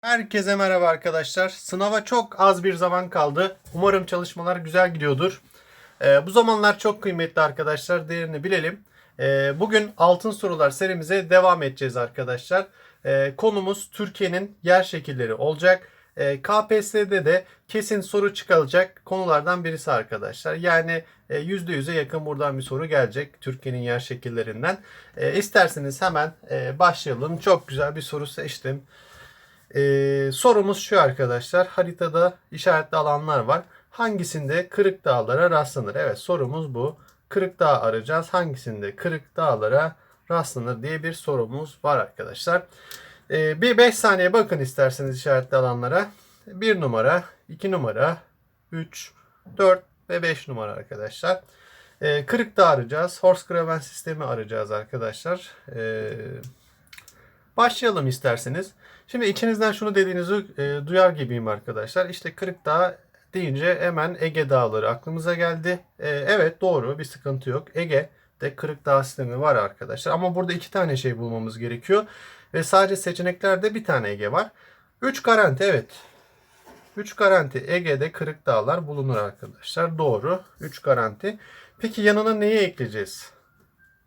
Herkese merhaba arkadaşlar. Sınava çok az bir zaman kaldı. Umarım çalışmalar güzel gidiyordur. Ee, bu zamanlar çok kıymetli arkadaşlar. Değerini bilelim. Ee, bugün altın sorular serimize devam edeceğiz arkadaşlar. Ee, konumuz Türkiye'nin yer şekilleri olacak. Ee, KPSS'de de kesin soru çıkacak konulardan birisi arkadaşlar. Yani e, %100'e yakın buradan bir soru gelecek Türkiye'nin yer şekillerinden. Ee, isterseniz hemen e, başlayalım. Çok güzel bir soru seçtim. Ee, sorumuz şu arkadaşlar. Haritada işaretli alanlar var. Hangisinde kırık dağlara rastlanır? Evet sorumuz bu. Kırık dağ arayacağız. Hangisinde kırık dağlara rastlanır diye bir sorumuz var arkadaşlar. Ee, bir 5 saniye bakın isterseniz işaretli alanlara. 1 numara, 2 numara, 3, 4 ve 5 numara arkadaşlar. Ee, kırık dağ arayacağız. Horse sistemi arayacağız arkadaşlar. Ee, Başlayalım isterseniz. Şimdi içinizden şunu dediğinizi e, duyar gibiyim arkadaşlar. İşte Kırıkdağ deyince hemen Ege Dağları aklımıza geldi. E, evet doğru bir sıkıntı yok. Ege'de Kırıkdağ sistemi var arkadaşlar. Ama burada iki tane şey bulmamız gerekiyor. Ve sadece seçeneklerde bir tane Ege var. 3 garanti evet. 3 garanti Ege'de Kırık Dağlar bulunur arkadaşlar. Doğru. 3 garanti. Peki yanına neyi ekleyeceğiz?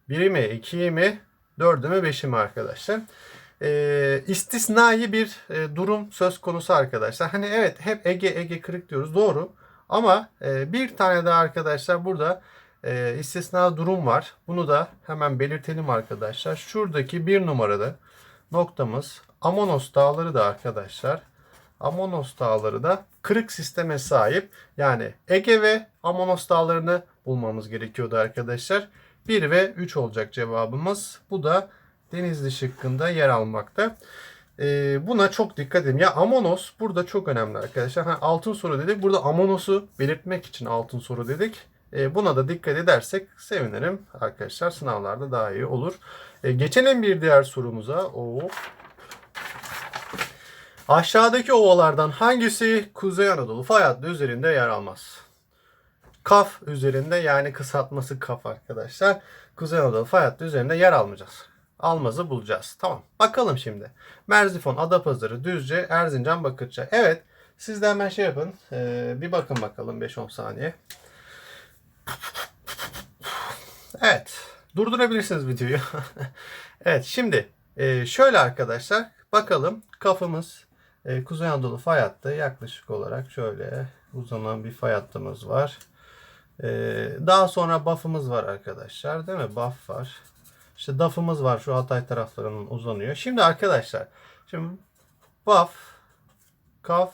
1'i mi, 2'yi mi, 4'ü mü, 5'i mi arkadaşlar? E, istisnai bir e, durum söz konusu arkadaşlar. Hani evet hep Ege Ege kırık diyoruz doğru ama e, bir tane daha arkadaşlar burada e, istisna durum var. Bunu da hemen belirtelim arkadaşlar. Şuradaki bir numarada noktamız Amonos dağları da arkadaşlar. Amonos dağları da kırık sisteme sahip. Yani Ege ve Amonos dağlarını bulmamız gerekiyordu arkadaşlar. 1 ve 3 olacak cevabımız. Bu da Denizli şıkkında yer almakta. Ee, buna çok dikkat edin. Ya Amonos burada çok önemli arkadaşlar. Ha, altın soru dedik. Burada Amonos'u belirtmek için altın soru dedik. Ee, buna da dikkat edersek sevinirim arkadaşlar. Sınavlarda daha iyi olur. Ee, geçelim bir diğer sorumuza. Oo. Aşağıdaki ovalardan hangisi Kuzey Anadolu fay hattı üzerinde yer almaz? Kaf üzerinde yani kısaltması kaf arkadaşlar. Kuzey Anadolu fay hattı üzerinde yer almayacağız. Almaz'ı bulacağız. Tamam. Bakalım şimdi. Merzifon, Adapazarı, Düzce, Erzincan, Bakırçay. Evet. Siz de hemen şey yapın. Ee, bir bakın bakalım 5-10 saniye. Evet. Durdurabilirsiniz videoyu. evet. Şimdi e, şöyle arkadaşlar. Bakalım kafamız e, Kuzey Anadolu fay hattı. Yaklaşık olarak şöyle uzanan bir fay hattımız var. E, daha sonra buff'ımız var arkadaşlar. Değil mi? Buff var. İşte DAF'ımız var şu Hatay taraflarının uzanıyor. Şimdi arkadaşlar şimdi BAF, KAF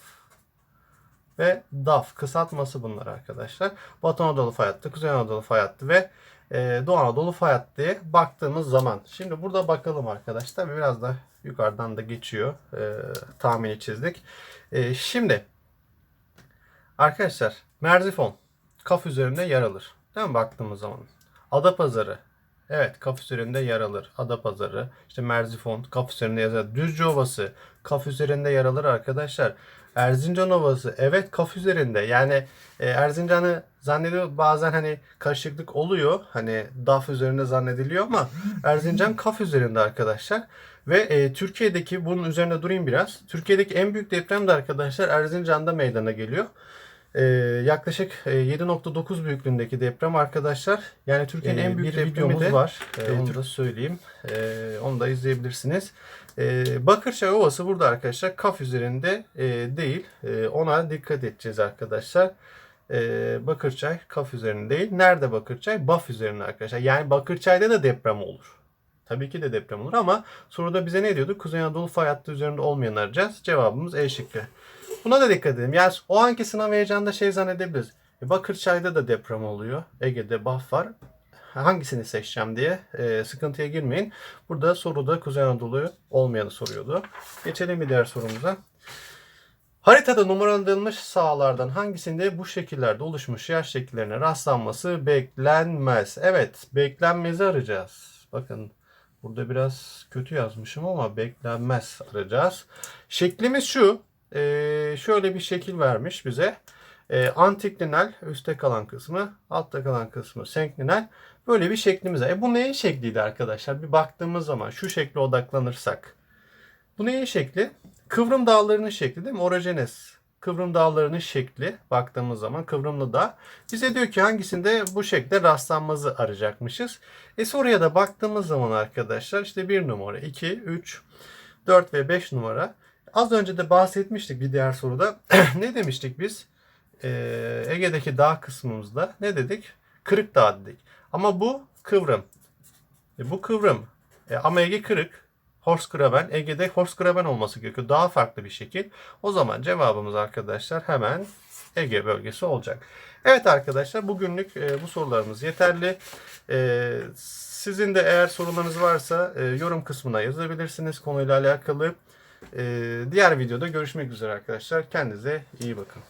ve DAF kısaltması bunlar arkadaşlar. Batı Anadolu fay hattı, Kuzey Anadolu fay hattı ve e, Doğu Anadolu fay hattı diye baktığımız zaman. Şimdi burada bakalım arkadaşlar. Biraz da yukarıdan da geçiyor. E, tahmini çizdik. E, şimdi arkadaşlar Merzifon kaf üzerinde yer alır. Değil mi baktığımız zaman? Adapazarı Evet kaf üzerinde yer alır. Adapazarı, işte Merzifon kaf üzerinde alır. Düzce Ovası kaf üzerinde yer alır arkadaşlar. Erzincan Ovası evet kaf üzerinde. Yani e, Erzincan'ı zannediyor bazen hani karışıklık oluyor. Hani DAF üzerinde zannediliyor ama Erzincan kaf üzerinde arkadaşlar. Ve e, Türkiye'deki bunun üzerinde durayım biraz. Türkiye'deki en büyük deprem de arkadaşlar Erzincan'da meydana geliyor. Ee, yaklaşık e, 7.9 büyüklüğündeki deprem arkadaşlar. Yani Türkiye'nin Ee, en büyük bir depremi de var. Ee, onu da söyleyeyim. Ee, onu da izleyebilirsiniz. Ee, Bakırçay Ovası burada arkadaşlar kaf üzerinde e, değil. E, ona dikkat edeceğiz arkadaşlar. Ee, Bakırçay kaf üzerinde değil. Nerede Bakırçay? Baf üzerinde arkadaşlar. Yani Bakırçay'da da deprem olur. Tabii ki de deprem olur ama soruda bize ne diyordu? Kuzey Anadolu fay hattı üzerinde olmayan arayacağız. Cevabımız E şıkkı. Buna da dikkat edelim. Yani o anki sınav heyecanında şey zannedebiliriz. E, Bakırçay'da da deprem oluyor. Ege'de Baf var. Hangisini seçeceğim diye e, sıkıntıya girmeyin. Burada soruda Kuzey Anadolu olmayanı soruyordu. Geçelim bir diğer sorumuza. Haritada numaralandırılmış sahalardan hangisinde bu şekillerde oluşmuş yer şekillerine rastlanması beklenmez? Evet, beklenmezi arayacağız. Bakın burada biraz kötü yazmışım ama beklenmez arayacağız. Şeklimiz şu. Ee, şöyle bir şekil vermiş bize. Ee, antiklinal üstte kalan kısmı, altta kalan kısmı senklinal. Böyle bir şeklimiz var. E bu neyin şekliydi arkadaşlar? Bir baktığımız zaman şu şekle odaklanırsak. Bu neyin şekli? Kıvrım dağlarının şekli değil mi? Orojenes. Kıvrım dağlarının şekli baktığımız zaman kıvrımlı dağ. Bize diyor ki hangisinde bu şekilde rastlanmazı arayacakmışız. E soruya da baktığımız zaman arkadaşlar işte 1 numara, 2, 3, 4 ve 5 numara. Az önce de bahsetmiştik bir diğer soruda. ne demiştik biz? Ee, Ege'deki dağ kısmımızda ne dedik? Kırık dağ dedik. Ama bu kıvrım. E, bu kıvrım. E, ama Ege kırık. Horsgraben. Ege'de Horsgraben olması gerekiyor. Daha farklı bir şekil. O zaman cevabımız arkadaşlar hemen Ege bölgesi olacak. Evet arkadaşlar bugünlük e, bu sorularımız yeterli. E, sizin de eğer sorularınız varsa e, yorum kısmına yazabilirsiniz konuyla alakalı. E, diğer videoda görüşmek üzere arkadaşlar. Kendinize iyi bakın.